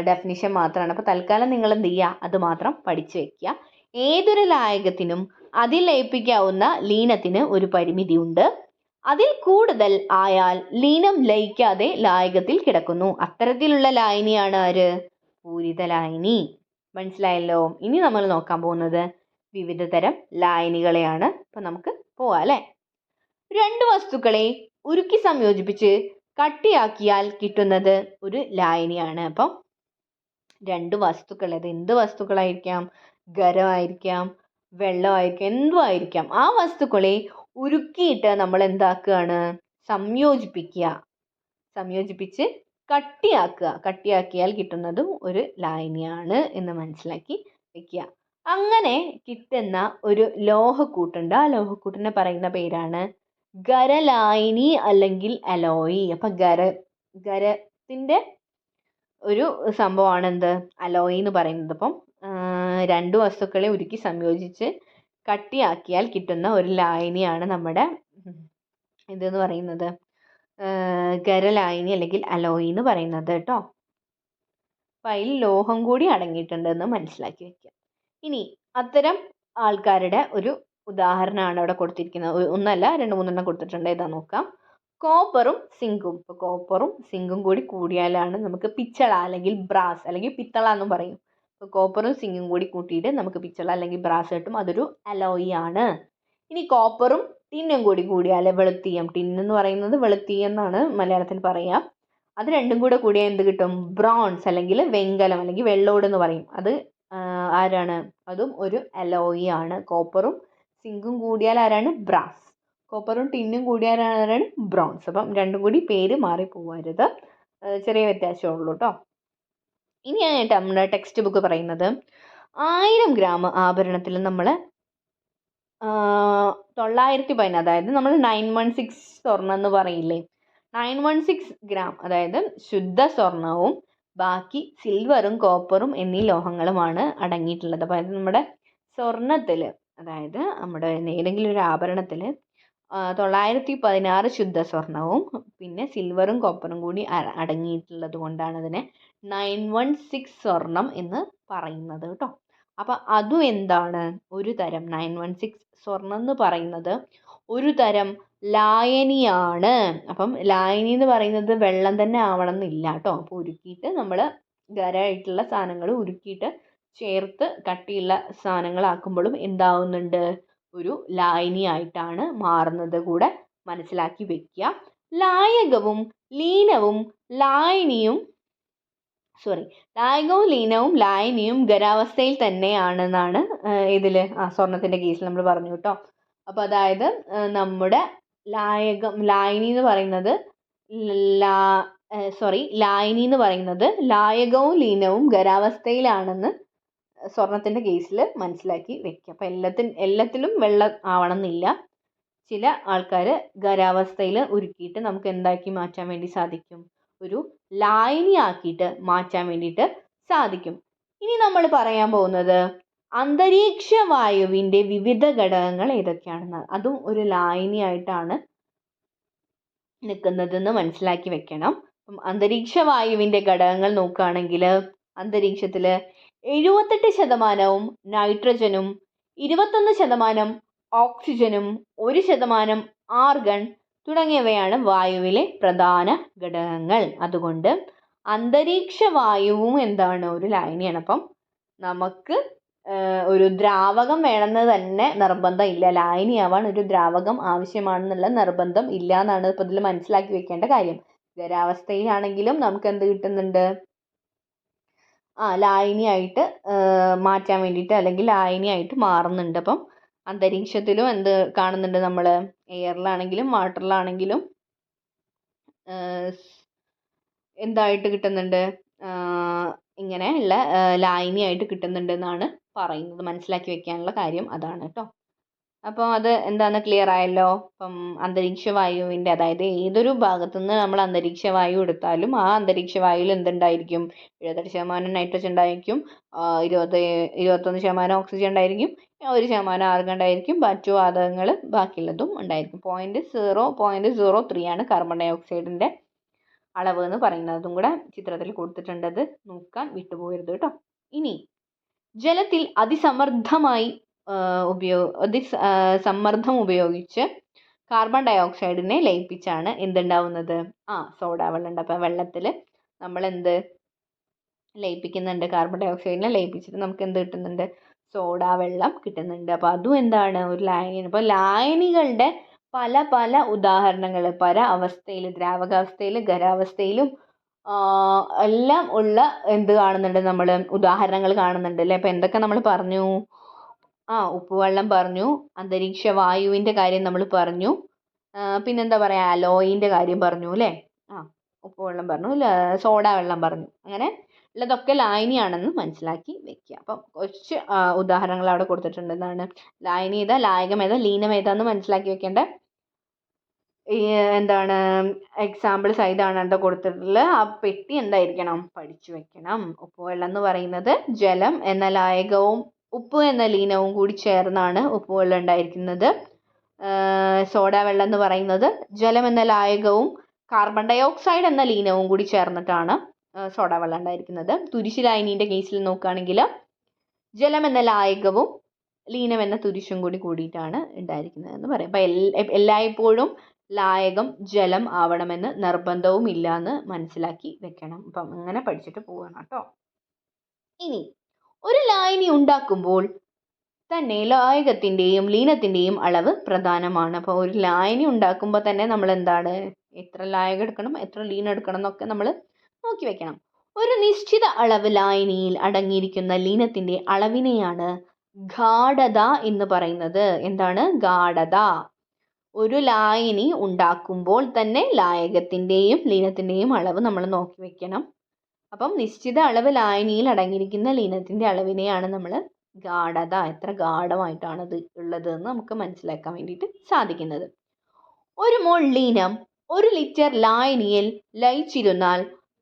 ഡെഫിനിഷൻ മാത്രമാണ് അപ്പോൾ തൽക്കാലം നിങ്ങൾ എന്ത് ചെയ്യുക അത് മാത്രം പഠിച്ചു വെക്കുക ഏതൊരു ലായകത്തിനും അതിൽ ലയിപ്പിക്കാവുന്ന ലീനത്തിന് ഒരു പരിമിതി ഉണ്ട്. അതിൽ കൂടുതൽ ആയാൽ ലീനം ലയിക്കാതെ ലായകത്തിൽ കിടക്കുന്നു. അത്തരത്തിലുള്ള ലായനിയാണ് ആര്? പൂരിത ലായനി മനസ്സിലായല്ലോ? ഇനി നമ്മൾ നോക്കാൻ പോകുന്നത് വിവിധ തരം ലായനികളെയാണ് അപ്പം നമുക്ക് പോവാം അല്ലേ? രണ്ട് വസ്തുക്കളെ ഉരുക്കി സംയോജിപ്പിച്ച് കട്ടിയാക്കിയാൽ കിട്ടുന്നത് ഒരു ലായനിയാണ് അപ്പം രണ്ട് വസ്തുക്കൾ അത് എന്ത് വസ്തുക്കളായിരിക്കാം? ഖരമായിരിക്കാം വെള്ളമായിരിക്കാം എന്തു ആയിരിക്കാം ആ വസ്തുക്കളെ ഉരുക്കിയിട്ട് നമ്മൾ എന്താക്കുകയാണ്? സംയോജിപ്പിക്കുക. സംയോജിപ്പിച്ച് കട്ടിയാക്കുക. കട്ടിയാക്കിയാൽ കിട്ടുന്നതും ഒരു ലായനിയാണ് എന്ന് മനസ്സിലാക്കി വെക്കുക. അങ്ങനെ കിട്ടുന്ന ഒരു ലോഹക്കൂട്ടുണ്ട്. ആ ലോഹക്കൂട്ടിനെ പറയുന്ന പേരാണ് ഗരലായിനി അല്ലെങ്കിൽ അലോയി. അപ്പം ഗര ഗരത്തിന്റെ ഒരു സംഭവമാണ് എന്ത് അലോയി എന്ന് പറയുന്നത്. അപ്പം രണ്ട് വസ്തുക്കളെ ഉരുക്കി സംയോജിച്ച് കട്ടിയാക്കിയാൽ കിട്ടുന്ന ഒരു ലായനിയാണ് നമ്മുടെ ഇതെന്ന് പറയുന്നത്. ഗരലായിനി അല്ലെങ്കിൽ അലോയി എന്ന് പറയുന്നത് കേട്ടോ. അപ്പം അതിൽ ലോഹം കൂടി അടങ്ങിയിട്ടുണ്ടെന്ന് മനസ്സിലാക്കി വെക്കുക ഇനി അത്തരം ആൾക്കാരുടെ ഒരു ഉദാഹരണമാണ് അവിടെ കൊടുത്തിരിക്കുന്നത്. ഒന്നല്ല രണ്ട് മൂന്നെണ്ണം കൊടുത്തിട്ടുണ്ട്. ഏതാ നോക്കാം. കോപ്പറും സിങ്കും. ഇപ്പോൾ കോപ്പറും സിങ്കും കൂടി കൂടിയാലാണ് നമുക്ക് പിച്ചള അല്ലെങ്കിൽ ബ്രാസ് അല്ലെങ്കിൽ പിത്തള എന്നും പറയും. ഇപ്പോൾ കോപ്പറും സിങ്കും കൂടി കൂട്ടിയിട്ട് നമുക്ക് പിച്ചള അല്ലെങ്കിൽ ബ്രാസ് കിട്ടും. അതൊരു അലോയി ആണ്. ഇനി കോപ്പറും ടിന്നും കൂടി കൂടിയാൽ വെളുത്തീയം. ടിൻ എന്ന് പറയുന്നത് വെളുത്തീയം എന്നാണ് മലയാളത്തിൽ പറയുക അത് രണ്ടും കൂടെ കൂടിയാൽ എന്ത് കിട്ടും? ബ്രോൺസ് അല്ലെങ്കിൽ വെങ്കലം അല്ലെങ്കിൽ വെള്ളോട് എന്ന് പറയും. അത് ആരാണ്? അതും ഒരു അലോയി ആണ്. കോപ്പറും സിങ്കും കൂടിയാൽ ആരാണ്? ബ്രാസ് കോപ്പറും ടിന്നും കൂടിയാൽ ആരാണ്? ബ്രോൺസ് അപ്പം രണ്ടും കൂടി പേര് മാറി പോകരുത് ചെറിയ വ്യത്യാസമേ ഉള്ളൂ കേട്ടോ ഇനിയായിട്ട് നമ്മുടെ ടെക്സ്റ്റ് ബുക്ക് പറയുന്നത് ആയിരം ഗ്രാം ആഭരണത്തിൽ നമ്മൾ തൊള്ളായിരത്തി പതിനാറ് അതായത് നമ്മൾ നയൻ വൺ സിക്സ് സ്വർണം എന്ന് പറയില്ലേ? നയൻ വൺ സിക്സ് ഗ്രാം അതായത് ശുദ്ധ സ്വർണവും ബാക്കി സിൽവറും കോപ്പറും എന്നീ ലോഹങ്ങളുമാണ് അടങ്ങിയിട്ടുള്ളത്. അപ്പോൾ അതായത് നമ്മുടെ സ്വർണത്തിൽ അതായത് നമ്മുടെ ഏതെങ്കിലും ഒരു ആഭരണത്തിൽ തൊള്ളായിരത്തി പതിനാറ് ശുദ്ധ സ്വർണവും പിന്നെ സിൽവറും കോപ്പറും കൂടി അടങ്ങിയിട്ടുള്ളത് കൊണ്ടാണ് അതിനെ നയൻ വൺ സിക്സ് സ്വർണം എന്ന് പറയുന്നത് കേട്ടോ. അപ്പം അതും എന്താണ്? ഒരു തരം നയൻ വൺ സിക്സ് സ്വർണം എന്ന് പറയുന്നത് ഒരു തരം ലായനിയാണ്. അപ്പം ലായനി എന്ന് പറയുന്നത് വെള്ളം തന്നെ ആവണം എന്നില്ല കേട്ടോ. അപ്പോൾ ഉരുക്കിയിട്ട് നമ്മൾ ഖരമായിട്ടുള്ള സാധനങ്ങൾ ഉരുക്കിയിട്ട് ചേർത്ത് കട്ടിയുള്ള സാധനങ്ങളാക്കുമ്പോഴും എന്താവുന്നുണ്ട്? ഒരു ലായനി ആയിട്ടാണ് മാറുന്നത് കൂടെ മനസ്സിലാക്കി വെക്കുക. ലായകവും ലീനവും ലായനിയും സോറി ലായകവും ലീനവും ലായനിയും ഖരാവസ്ഥയിൽ തന്നെയാണെന്നാണ് ഇതിൽ ആ സ്വർണത്തിന്റെ കേസിൽ നമ്മൾ പറഞ്ഞു കേട്ടോ. അപ്പോൾ അതായത് നമ്മുടെ ലായകം ലായനി എന്ന് പറയുന്നത് ലാ സോറി ലായനി എന്ന് പറയുന്നത് ലായകവും ലീനവും ഖരാവസ്ഥയിലാണെന്ന് സ്വർണത്തിന്റെ കേസിൽ മനസ്സിലാക്കി വെക്കുക അപ്പോൾ എല്ലാത്തിൻ എല്ലാത്തിലും വെള്ളം ആവണം എന്നില്ല ചില ആൾക്കാർ ഖരാവസ്ഥയിൽ ഉരുക്കിയിട്ട് നമുക്ക് എന്താക്കി മാറ്റാൻ വേണ്ടി സാധിക്കും? ഒരു ലായനി ആക്കിയിട്ട് മാറ്റാൻ വേണ്ടിയിട്ട് സാധിക്കും. ഇനി നമ്മൾ പറയാൻ പോകുന്നത് അന്തരീക്ഷ വായുവിന്റെ വിവിധ ഘടകങ്ങൾ ഏതൊക്കെയാണെന്ന് അതും ഒരു ലായനി ആയിട്ടാണ് നിൽക്കുന്നതെന്ന് മനസ്സിലാക്കി വെക്കണം. അന്തരീക്ഷ വായുവിന്റെ ഘടകങ്ങൾ നോക്കുകയാണെങ്കിൽ അന്തരീക്ഷത്തിൽ എഴുപത്തെട്ട് ശതമാനവും നൈട്രജനും ഇരുപത്തൊന്ന് ശതമാനം ഓക്സിജനും ഒരു ശതമാനം ആർഗൺ തുടങ്ങിയവയാണ് വായുവിലെ പ്രധാന ഘടകങ്ങൾ. അതുകൊണ്ട് അന്തരീക്ഷ വായുവും എന്താണ്? ഒരു ലായനിയാണ് അപ്പം നമുക്ക് ഒരു ദ്രാവകം വേണമെന്ന് തന്നെ നിർബന്ധം ഇല്ല. ലായനിയാവാൻ ഒരു ദ്രാവകം ആവശ്യമാണെന്നുള്ള നിർബന്ധം ഇല്ല എന്നാണ് ഇപ്പോൾ ഇതിൽ മനസ്സിലാക്കി വെക്കേണ്ട കാര്യം. ഖരാവസ്ഥയിലാണെങ്കിലും നമുക്ക് എന്ത് കിട്ടുന്നുണ്ട്? ആ ലായനിയായിട്ട് മാറ്റാൻ വേണ്ടിയിട്ട് അല്ലെങ്കിൽ ലായനിയായിട്ട് മാറുന്നുണ്ട്. അപ്പം അന്തരീക്ഷത്തിലും എന്ത് കാണുന്നുണ്ട് നമ്മൾ എയറിലാണെങ്കിലും വാട്ടറിലാണെങ്കിലും എന്തായിട്ട് കിട്ടുന്നുണ്ട്? ഇങ്ങനെ ഉള്ള ലായനിയായിട്ട് കിട്ടുന്നുണ്ട് എന്നാണ് പറയുന്നത് മനസ്സിലാക്കി വെക്കാനുള്ള കാര്യം അതാണ് കേട്ടോ അപ്പോൾ അത് എന്താണെന്ന് ക്ലിയർ ആയല്ലോ? അപ്പം അന്തരീക്ഷ വായുവിന്റെ അതായത് ഏതൊരു ഭാഗത്തു നിന്ന് നമ്മൾ അന്തരീക്ഷ വായു എടുത്താലും ആ അന്തരീക്ഷ വായുവിൽ എന്തുണ്ടായിരിക്കും? എഴുപത്തെട്ട് ശതമാനം നൈട്രജൻ ഉണ്ടായിരിക്കും ഇരുപത് ഇരുപത്തൊന്ന് ശതമാനം ഓക്സിജൻ ഉണ്ടായിരിക്കും ഒരു ശതമാനം ആർഗൺ ഉണ്ടായിരിക്കും മറ്റു വാതകങ്ങൾ ബാക്കിയുള്ളതും ഉണ്ടായിരിക്കും. Point zero point zero three ആണ് കാർബൺ ഡൈ ഓക്സൈഡിന്റെ അളവ് എന്ന് പറയുന്നത് അതും കൂടെ ചിത്രത്തിൽ കൊടുത്തിട്ടുണ്ട്. അത് നോക്കാൻ വിട്ടുപോകരുത് കേട്ടോ ഇനി ജലത്തിൽ അതിസമൃദ്ധമായി ഉപയോഗ അതി സമ്മർദ്ദം ഉപയോഗിച്ച് കാർബൺ ഡൈ ഓക്സൈഡിനെ ലയിപ്പിച്ചാണ് എന്തുണ്ടാവുന്നത്? ആ സോഡ വെള്ളം ഉണ്ട് അപ്പോൾ വെള്ളത്തിൽ നമ്മൾ എന്ത് ലയിപ്പിക്കുന്നുണ്ട്? കാർബൺ ഡൈ ഓക്സൈഡിനെ ലയിപ്പിച്ചിട്ട് നമുക്ക് എന്ത് കിട്ടുന്നുണ്ട്? സോഡ വെള്ളം കിട്ടുന്നുണ്ട്. അപ്പോൾ അതും എന്താണ്? ഒരു ലായനി അപ്പോൾ ലായനികളുടെ പല പല ഉദാഹരണങ്ങൾ. പല അവസ്ഥയിൽ ദ്രാവകാവസ്ഥയിൽ ഖരാവസ്ഥയിലും എല്ലാം ഉള്ള എന്ത് കാണുന്നുണ്ട് നമ്മൾ ഉദാഹരണങ്ങൾ കാണുന്നുണ്ട് അല്ലേ? അപ്പോൾ എന്തൊക്കെ നമ്മൾ പറഞ്ഞു? ആ ഉപ്പുവെള്ളം പറഞ്ഞു അന്തരീക്ഷ വായുവിന്റെ കാര്യം നമ്മൾ പറഞ്ഞു പിന്നെന്താ പറയുക അലോയിന്റെ കാര്യം പറഞ്ഞു അല്ലേ? ആ ഉപ്പുവെള്ളം പറഞ്ഞു സോഡ വെള്ളം പറഞ്ഞു. അങ്ങനെ ഉള്ളതൊക്കെ ലായനിയാണെന്ന് മനസ്സിലാക്കി വെക്കുക. അപ്പം കുറച്ച് ഉദാഹരണങ്ങൾ അവിടെ കൊടുത്തിട്ടുണ്ട് എന്താണ് ലായനി ഏതാ? ലായകം ഏതാ? ലീനം ഏതാന്ന് മനസ്സിലാക്കി വെക്കേണ്ട? എന്താണ് എക്സാമ്പിൾസ് ഇതാണ് കേട്ടോ കൊടുത്തിട്ടുള്ളത്. ആ പെട്ടി എന്തായിരിക്കണം? പഠിച്ചു വെക്കണം. ഉപ്പുവെള്ളം എന്ന് പറയുന്നത് ജലം എന്ന ലായകവും ഉപ്പ് എന്ന ലീനവും കൂടി ചേർന്നാണ് ഉപ്പുവെള്ളം ഉണ്ടായിരിക്കുന്നത്. സോഡ വെള്ളം എന്ന് പറയുന്നത് ജലം എന്ന ലായകവും കാർബൺ ഡയോക്സൈഡ് എന്ന ലീനവും കൂടി ചേർന്നിട്ടാണ് സോഡ വെള്ളം ഉണ്ടായിരിക്കുന്നത്. തുരിശ് കേസിൽ നോക്കുകയാണെങ്കിൽ ജലം എന്ന ലായകവും ലീനം എന്ന തുരിശും കൂടി കൂടിയിട്ടാണ് ഉണ്ടായിരിക്കുന്നത് എന്ന് പറയാം. അപ്പം എല്ലാ എല്ലായ്പ്പോഴും ലായകം ജലം ആവണമെന്ന് നിർബന്ധവും ഇല്ല എന്ന് മനസ്സിലാക്കി വെക്കണം. അപ്പം അങ്ങനെ പഠിച്ചിട്ട് പോവണം കേട്ടോ. ഇനി ഒരു ലായനി ഉണ്ടാക്കുമ്പോൾ തന്നെ ലായകത്തിന്റെയും ലീനത്തിന്റെയും അളവ് പ്രധാനമാണ്. അപ്പോൾ ഒരു ലായനി ഉണ്ടാക്കുമ്പോൾ തന്നെ നമ്മൾ എന്താണ് എത്ര ലായകം എടുക്കണം എത്ര ലീൻ എടുക്കണം എന്നൊക്കെ നമ്മൾ നോക്കി വെക്കണം. ഒരു നിശ്ചിത അളവ് ലായനിയിൽ അടങ്ങിയിരിക്കുന്ന ലീനത്തിന്റെ അളവിനെയാണ് ഗാഢത എന്ന് പറയുന്നത്. എന്താണ്? ഗാഢത. ഒരു ലായനി ഉണ്ടാക്കുമ്പോൾ തന്നെ ലായകത്തിന്റെയും ലീനത്തിന്റെയും അളവ് നമ്മൾ നോക്കി വെക്കണം. അപ്പം നിശ്ചിത അളവ് ലായനിയിൽ അടങ്ങിയിരിക്കുന്ന ലീനത്തിന്റെ അളവിനെയാണ് നമ്മൾ ഗാഢത എത്ര ഗാഢമായിട്ടാണ് ഇത് ഉള്ളത് എന്ന് നമുക്ക് മനസ്സിലാക്കാൻ വേണ്ടിയിട്ട് സാധിക്കുന്നത്. ഒരു മോൾ ലീനം ഒരു ലിറ്റർ ലായനിയിൽ ലയിച്ചിരുന്നാൽ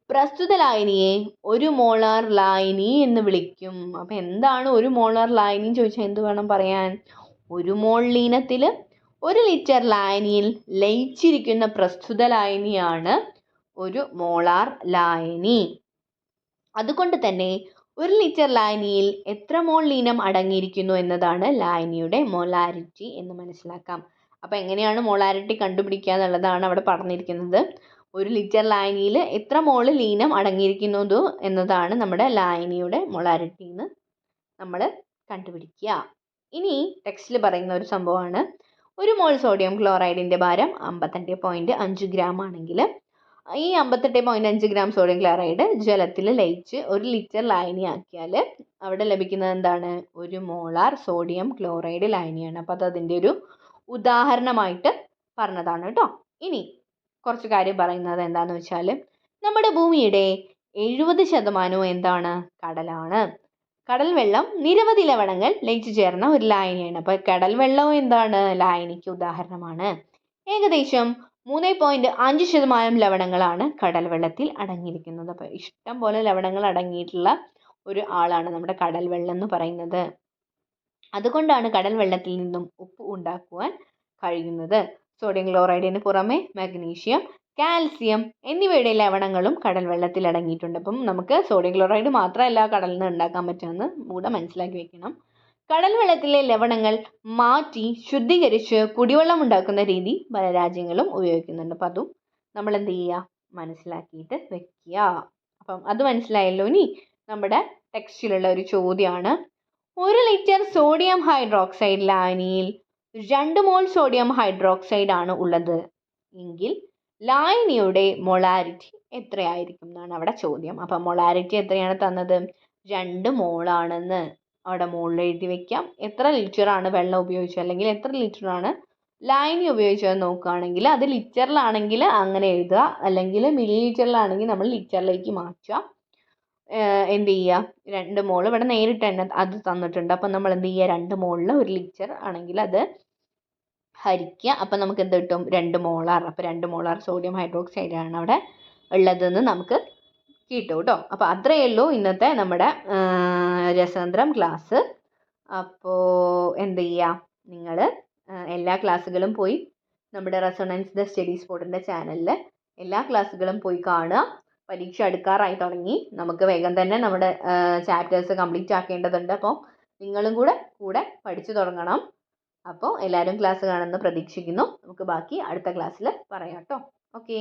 പ്രസ്തുത ലായനിയെ ഒരു മോളാർ ലായനി എന്ന് വിളിക്കും. അപ്പം എന്താണ് ഒരു മോളാർ ലായനി ചോദിച്ചാൽ എന്ത് വേണം പറയാൻ? ഒരു മോൾ ലീനത്തിൽ ഒരു ലിറ്റർ ലായനിയിൽ ലയിച്ചിരിക്കുന്ന പ്രസ്തുത ലായനിയാണ് ഒരു മോളാർ ലായനി. അതുകൊണ്ട് തന്നെ ഒരു ലിറ്റർ ലായനിയിൽ എത്ര മോൾ ലീനം അടങ്ങിയിരിക്കുന്നു എന്നതാണ് ലായനിയുടെ മോളാരിറ്റി എന്ന് മനസ്സിലാക്കാം. അപ്പോൾ എങ്ങനെയാണ് മോളാരിറ്റി കണ്ടുപിടിക്കുക എന്നുള്ളതാണ് അവിടെ പറഞ്ഞിരിക്കുന്നത്. ഒരു ലിറ്റർ ലായനിയിൽ എത്ര മോൾ ലീനം അടങ്ങിയിരിക്കുന്നത് എന്നതാണ് നമ്മുടെ ലായനിയുടെ മൊളാരിറ്റി എന്ന് നമ്മൾ കണ്ടുപിടിക്കുക. ഇനി ടെക്സ്റ്റിൽ പറയുന്ന ഒരു സംഭവമാണ്. ഒരു മോൾ സോഡിയം ക്ലോറൈഡിന്റെ ഭാരം അമ്പത്തെട്ട് പോയിന്റ് അഞ്ച് ഗ്രാം ആണെങ്കിൽ ഈ അമ്പത്തെട്ട് പോയിന്റ് അഞ്ച് ഗ്രാം സോഡിയം ക്ലോറൈഡ് ജലത്തിൽ ലയിച്ച് ഒരു ലിറ്റർ ലായനിയാക്കിയാൽ അവിടെ ലഭിക്കുന്നത് എന്താണ്? ഒരു മോളാർ സോഡിയം ക്ലോറൈഡ് ലായനിയാണ് അപ്പോൾ അത് അതിന്റെ ഒരു ഉദാഹരണമായിട്ട് പറഞ്ഞതാണ് കേട്ടോ. ഇനി കുറച്ച് കാര്യം പറയുന്നത് എന്താണെന്ന് വെച്ചാൽ നമ്മുടെ ഭൂമിയുടെ എഴുപത് ശതമാനവും എന്താണ്? കടലാണ്. കടൽ വെള്ളം നിരവധി ലവണങ്ങൾ ലയിച്ചു ചേർന്ന ഒരു ലായനിയാണ്. അപ്പോൾ കടൽ വെള്ളവും എന്താണ്? ലായനിക്ക് ഉദാഹരണമാണ്. ഏകദേശം മൂന്ന് പോയിന്റ് അഞ്ച് ശതമാനം ലവണങ്ങളാണ് കടൽ വെള്ളത്തിൽ അടങ്ങിയിരിക്കുന്നത്. അപ്പോൾ ഇഷ്ടം പോലെ ലവണങ്ങൾ അടങ്ങിയിട്ടുള്ള ഒരു ആളാണ് നമ്മുടെ കടൽ വെള്ളം എന്ന് പറയുന്നത്. അതുകൊണ്ടാണ് കടൽ വെള്ളത്തിൽ നിന്നും ഉപ്പ് ഉണ്ടാക്കുവാൻ കഴിയുന്നത്. സോഡിയം ക്ലോറൈഡിന് പുറമെ മഗ്നീഷ്യം കാൽസ്യം എന്നിവയുടെ ലവണങ്ങളും കടൽ വെള്ളത്തിൽ അടങ്ങിയിട്ടുണ്ട്. അപ്പം നമുക്ക് സോഡിയം ക്ലോറൈഡ് മാത്രമല്ല കടലിൽ നിന്ന് ഉണ്ടാക്കാൻ പറ്റുമെന്ന് കൂടെ മനസ്സിലാക്കി വെക്കണം. കടൽ വെള്ളത്തിലെ ലവണങ്ങൾ മാറ്റി ശുദ്ധീകരിച്ച് കുടിവെള്ളം ഉണ്ടാക്കുന്ന രീതി പല രാജ്യങ്ങളും ഉപയോഗിക്കുന്നുണ്ട്. അപ്പം അതും നമ്മൾ എന്ത് ചെയ്യുക? മനസ്സിലാക്കിയിട്ട് വെക്കുക. അപ്പം അത് മനസ്സിലായല്ലോ ഇനി നമ്മുടെ ടെക്സ്റ്റിലുള്ള ഒരു ചോദ്യമാണ്. ഒരു ലിറ്റർ സോഡിയം ഹൈഡ്രോക്സൈഡ് ലായനിയിൽ രണ്ട് മോൾ സോഡിയം ഹൈഡ്രോക്സൈഡ് ആണ് ഉള്ളത്. എങ്കിൽ ലായനിയുടെ മൊളാരിറ്റി എത്രയായിരിക്കും എന്നാണ് അവിടെ ചോദ്യം. അപ്പം മൊളാരിറ്റി എത്രയാണ് തന്നത്? രണ്ട് മോളാണെന്ന് അവിടെ മുകളിൽ എഴുതി വെക്കാം. എത്ര ലിറ്ററാണ് വെള്ളം ഉപയോഗിച്ചത്? അല്ലെങ്കിൽ എത്ര ലിറ്ററാണ് ലായനി ഉപയോഗിച്ചത് നോക്കുകയാണെങ്കിൽ അത് ലിറ്ററിലാണെങ്കിൽ അങ്ങനെ എഴുതുക. അല്ലെങ്കിൽ മില്ലി ലിറ്ററിലാണെങ്കിൽ നമ്മൾ ലിറ്ററിലേക്ക് മാറ്റുക. എന്ത് ചെയ്യുക? രണ്ട് മോൾ. ഇവിടെ നേരിട്ട് തന്നെ അത് തന്നിട്ടുണ്ട്. അപ്പം നമ്മൾ എന്ത് ചെയ്യുക? രണ്ട് മോളിൽ ഒരു ലിറ്റർ ആണെങ്കിൽ അത് ഹരിക്കുക. അപ്പം നമുക്ക് എന്ത് കിട്ടും? രണ്ട് മോളാർ. അപ്പോൾ രണ്ട് മോളാർ സോഡിയം ഹൈഡ്രോക്സൈഡാണ് അവിടെ ഉള്ളതെന്ന് നമുക്ക് കിട്ടും കേട്ടോ അപ്പോൾ അത്രയേ ഉള്ളൂ ഇന്നത്തെ നമ്മുടെ രസതന്ത്രം ക്ലാസ് അപ്പോൾ എന്ത് ചെയ്യുക നിങ്ങൾ എല്ലാ ക്ലാസ്സുകളും പോയി നമ്മുടെ റെസൊണൻസ് ദ സ്റ്റഡി സ്പോട്ടിന്റെ ചാനലിൽ എല്ലാ ക്ലാസ്സുകളും പോയി കാണുക. പരീക്ഷ അടുക്കാറായി തുടങ്ങി. നമുക്ക് വേഗം തന്നെ നമ്മുടെ ചാപ്റ്റേഴ്സ് കംപ്ലീറ്റ് ആക്കേണ്ടതുണ്ട്. അപ്പോൾ നിങ്ങളും കൂടെ കൂടെ പഠിച്ചു തുടങ്ങണം. അപ്പോൾ എല്ലാവരും ക്ലാസ് കാണുമെന്ന് പ്രതീക്ഷിക്കുന്നു. നമുക്ക് ബാക്കി അടുത്ത ക്ലാസ്സിൽ പറയാം കേട്ടോ. ഓക്കേ